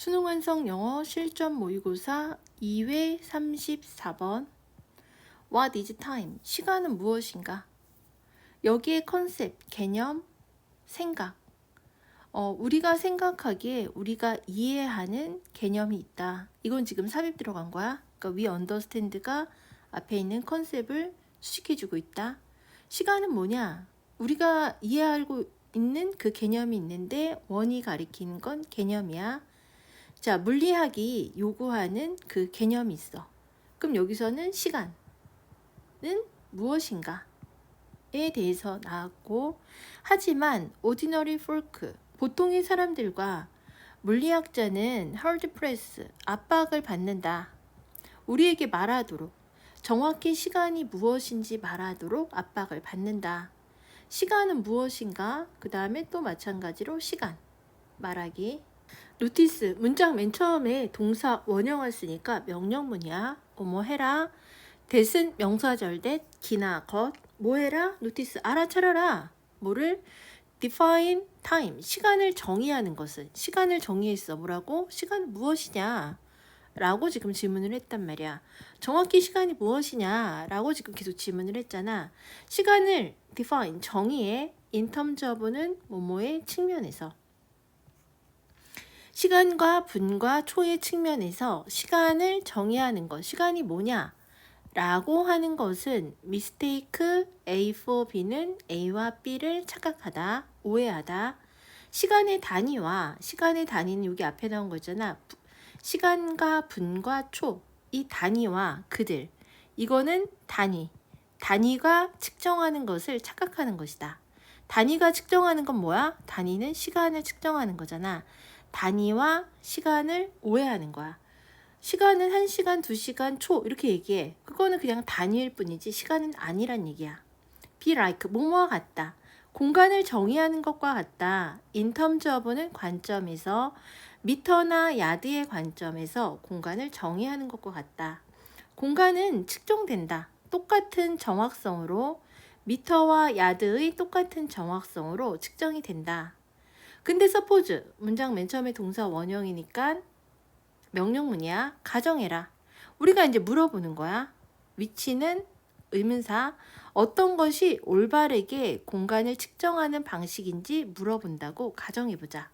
수능 완성 영어 실전 모의고사 2회 34번 What is time? 시간은 무엇인가? 여기에 컨셉, 개념, 생각 어, 우리가 생각하기에 우리가 이해하는 개념이 있다. 이건 지금 삽입 들어간 거야. 그러니까 we understand가 앞에 있는 컨셉을 수식해주고 있다. 시간은 뭐냐? 우리가 이해하고 있는 그 개념이 있는데 원이 가리키는 건 개념이야. 자, 물리학이 요구하는 그 개념이 있어. 그럼 여기서는 시간은 무엇인가에 대해서 나왔고, 하지만 ordinary folk, 보통의 사람들과 물리학자는 press, 압박을 받는다. 우리에게 말하도록, 정확히 시간이 무엇인지 말하도록 압박을 받는다. 시간은 무엇인가? 그 다음에 또 마찬가지로 시간 말하기. 노티스 문장 맨 처음에 동사 원형을 쓰니까 명령문이야. 어뭐 해라. 대은 명사절대 기나 것. 뭐 해라? 노티스 알아차려라. 뭐를 define time 시간을 정의하는 것은 시간을 정의했어. 뭐라고? 시간 무엇이냐? 라고 지금 질문을 했단 말이야. 정확히 시간이 무엇이냐? 라고 지금 계속 질문을 했잖아. 시간을 define 정의해 in terms of는 뭐뭐의 측면에서 시간과 분과 초의 측면에서 시간을 정의하는 것, 시간이 뭐냐? 라고 하는 것은 mistake A for B는 A와 B를 착각하다, 오해하다. 시간의 단위와 시간의 단위는 여기 앞에 나온 거잖아. 시간과 분과 초, 이 단위와 그들. 이거는 단위. 단위가 측정하는 것을 착각하는 것이다. 단위가 측정하는 건 뭐야? 단위는 시간을 측정하는 거잖아. 단위와 시간을 오해하는 거야. 시간은 1시간, 2시간, 초 이렇게 얘기해. 그거는 그냥 단위일 뿐이지 시간은 아니란 얘기야. be like 뭐뭐와 같다. 공간을 정의하는 것과 같다. terms of는 관점에서 미터나 야드의 관점에서 공간을 정의하는 것과 같다. 공간은 측정된다. 똑같은 정확성으로 미터와 야드의 똑같은 정확성으로 측정이 된다. 근데 서포즈 문장 맨 처음에 동사 원형이니까 명령문이야. 가정해라. 우리가 이제 물어보는 거야. 위치는 의문사 어떤 것이 올바르게 공간을 측정하는 방식인지 물어본다고 가정해 보자.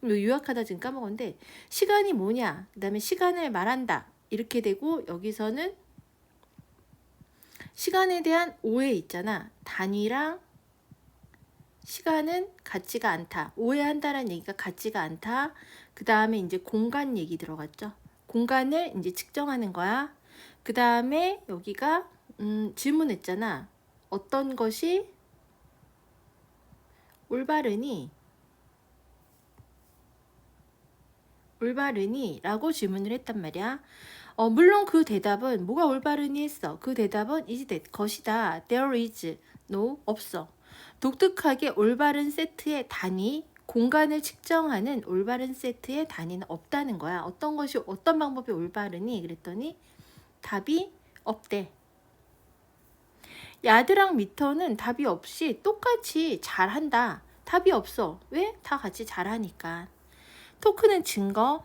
그럼 요약하다 지금 까먹었는데 시간이 뭐냐? 그 다음에 시간을 말한다. 이렇게 되고 여기서는 시간에 대한 오해 있잖아. 단위랑 시간은 같지가 않다. 오해한다는 얘기가 같지가 않다. 그 다음에 이제 공간 얘기 들어갔죠. 공간을 이제 측정하는 거야. 그 다음에 여기가 음, 질문했잖아. 어떤 것이 올바르니? 올바르니? 라고 질문을 했단 말이야. 어, 물론 그 대답은 뭐가 올바르니 했어. 그 대답은 is that 것이다. There is no 없어. 독특하게 올바른 세트의 단위 공간을 측정하는 올바른 세트의 단위는 없다는 거야. 어떤 것이 어떤 방법이 올바르니? 그랬더니 답이 없대. 야드랑 미터는 답이 없이 똑같이 잘한다. 답이 없어. 왜? 다 같이 잘하니까. 토크는 증거.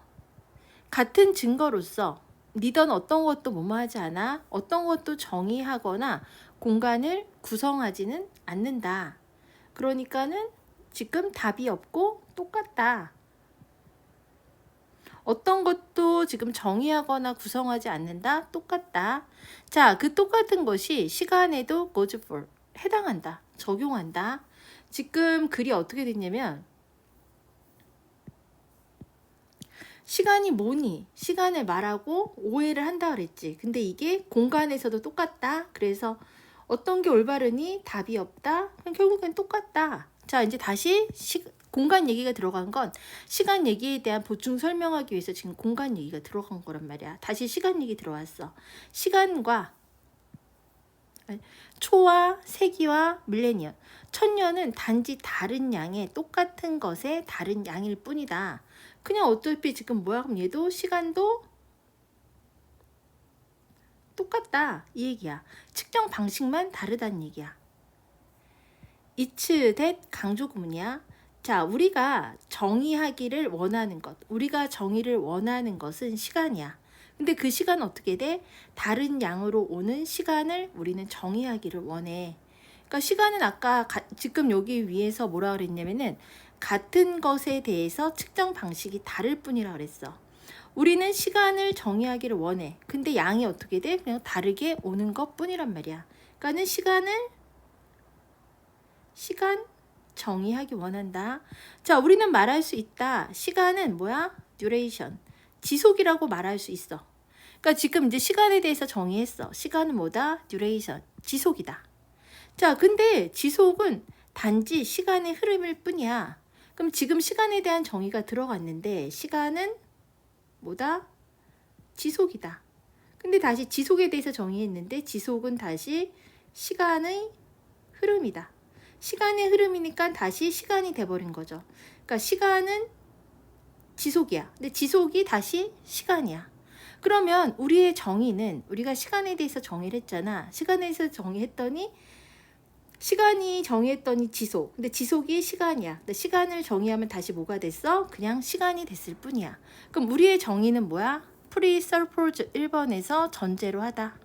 같은 증거로서 니던 어떤 것도 뭐뭐하지 않아. 어떤 것도 정의하거나 공간을 구성하지는 않는다. 그러니까는 지금 답이 없고 똑같다. 어떤 것도 지금 정의하거나 구성하지 않는다. 똑같다. 자, 그 똑같은 것이 시간에도 goes for 해당한다. 적용한다. 지금 글이 어떻게 됐냐면 시간이 뭐니? 시간을 말하고 오해를 한다 그랬지. 근데 이게 공간에서도 똑같다. 그래서 어떤 게 올바르니? 답이 없다. 결국엔 똑같다. 자, 이제 다시 시, 공간 얘기가 들어간 건 시간 얘기에 대한 보충 설명하기 위해서 지금 공간 얘기가 들어간 거란 말이야. 다시 시간 얘기 들어왔어. 시간과 초와 세기와 밀레니엄. 천년은 단지 다른 양의 똑같은 것의 다른 양일 뿐이다. 그냥 어차피 지금 뭐야? 그럼 얘도 시간도 똑같다. 이 얘기야. 측정 방식만 다르다는 얘기야. 이츠 댓 강조 구문이야. 자, 우리가 정의하기를 원하는 것, 우리가 정의를 원하는 것은 시간이야. 근데 그 시간은 어떻게 돼? 다른 양으로 오는 시간을 우리는 정의하기를 원해. 그러니까 시간은 아까 가- 지금 여기 위에서 뭐라 그랬냐면은 같은 것에 대해서 측정 방식이 다를 뿐이라 그랬어. 우리는 시간을 정의하기를 원해. 근데 양이 어떻게 돼? 그냥 다르게 오는 것 뿐이란 말이야. 그러니까는 시간을 시간 정의하기 원한다. 자, 우리는 말할 수 있다. 시간은 뭐야? duration. 지속이라고 말할 수 있어. 그러니까 지금 이제 시간에 대해서 정의했어. 시간은 뭐다? duration. 지속이다. 자, 근데 지속은 단지 시간의 흐름일 뿐이야. 그럼 지금 시간에 대한 정의가 들어갔는데 시간은 뭐다? 지속이다. 근데 다시 지속에 대해서 정의했는데 지속은 다시 시간의 흐름이다. 시간의 흐름이니까 다시 시간이 돼버린 거죠. 그러니까 시간은 지속이야. 근데 지속이 다시 시간이야. 그러면 우리의 정의는 우리가 시간에 대해서 정의를 했잖아. 시간에 대해서 정의했더니 시간이 정의했더니 지속. 근데 지속이 시간이야. 근데 시간을 정의하면 다시 뭐가 됐어? 그냥 시간이 됐을 뿐이야. 그럼 우리의 정의는 뭐야? 프리 서포즈 1번에서 전제로 하다.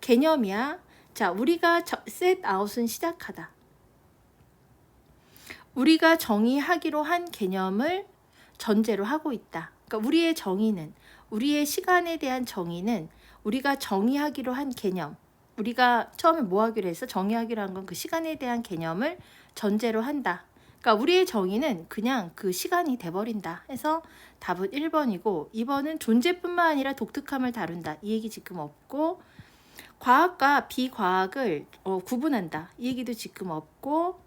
개념이야. 자, 우리가 set out은 시작하다. 우리가 정의하기로 한 개념을 전제로 하고 있다. 그러니까 우리의 정의는 우리의 시간에 대한 정의는 우리가 정의하기로 한 개념. 우리가 처음에 뭐 하기로 했어? 정의하기로 한 건 그 시간에 대한 개념을 전제로 한다. 그러니까 우리의 정의는 그냥 그 시간이 돼버린다. 해서 답은 1번이고 2번은 존재뿐만 아니라 독특함을 다룬다. 이 얘기 지금 없고 과학과 비과학을 어, 구분한다. 이 얘기도 지금 없고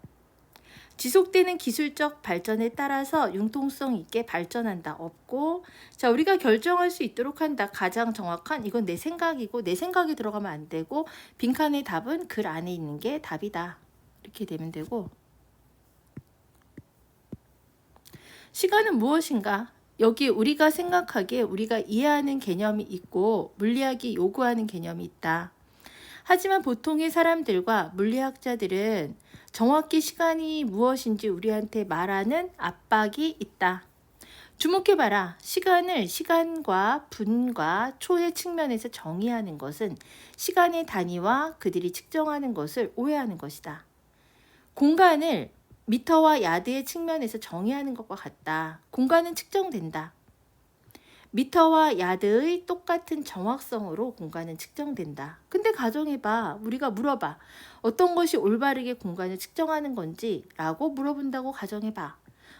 지속되는 기술적 발전에 따라서 융통성 있게 발전한다. 없고 자 우리가 결정할 수 있도록 한다. 가장 정확한 이건 내 생각이고 내 생각이 들어가면 안 되고 빈칸의 답은 글 안에 있는 게 답이다. 이렇게 되면 되고 시간은 무엇인가? 여기 우리가 생각하기에 우리가 이해하는 개념이 있고 물리학이 요구하는 개념이 있다. 하지만 보통의 사람들과 물리학자들은 정확히 시간이 무엇인지 우리한테 말하는 압박이 있다. 주목해봐라. 시간을 시간과 분과 초의 측면에서 정의하는 것은 시간의 단위와 그들이 측정하는 것을 오해하는 것이다. 공간을 미터와 야드의 측면에서 정의하는 것과 같다. 공간은 측정된다. 미터와 야드의 똑같은 정확성으로 공간은 측정된다. 근데 가정해봐. 우리가 물어봐. 어떤 것이 올바르게 공간을 측정하는 건지 라고 물어본다고 가정해봐.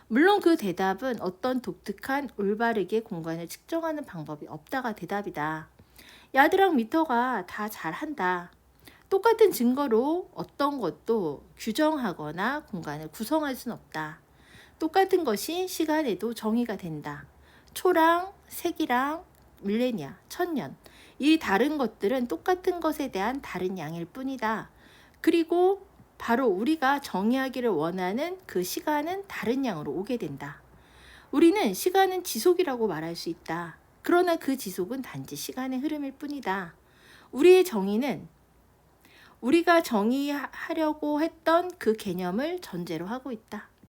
물론 그 대답은 어떤 독특한 올바르게 공간을 측정하는 방법이 없다가 대답이다. 야드랑 미터가 다 잘한다. 똑같은 증거로 어떤 것도 규정하거나 공간을 구성할 수는 없다. 똑같은 것이 시간에도 정의가 된다. 초랑 색이랑 밀레니아, 천년. 이 다른 것들은 똑같은 것에 대한 다른 양일 뿐이다. 그리고 바로 우리가 정의하기를 원하는 그 시간은 다른 양으로 오게 된다. 우리는 시간은 지속이라고 말할 수 있다. 그러나 그 지속은 단지 시간의 흐름일 뿐이다. 우리의 정의는 우리가 정의하려고 했던 그 개념을 전제로 하고 있다.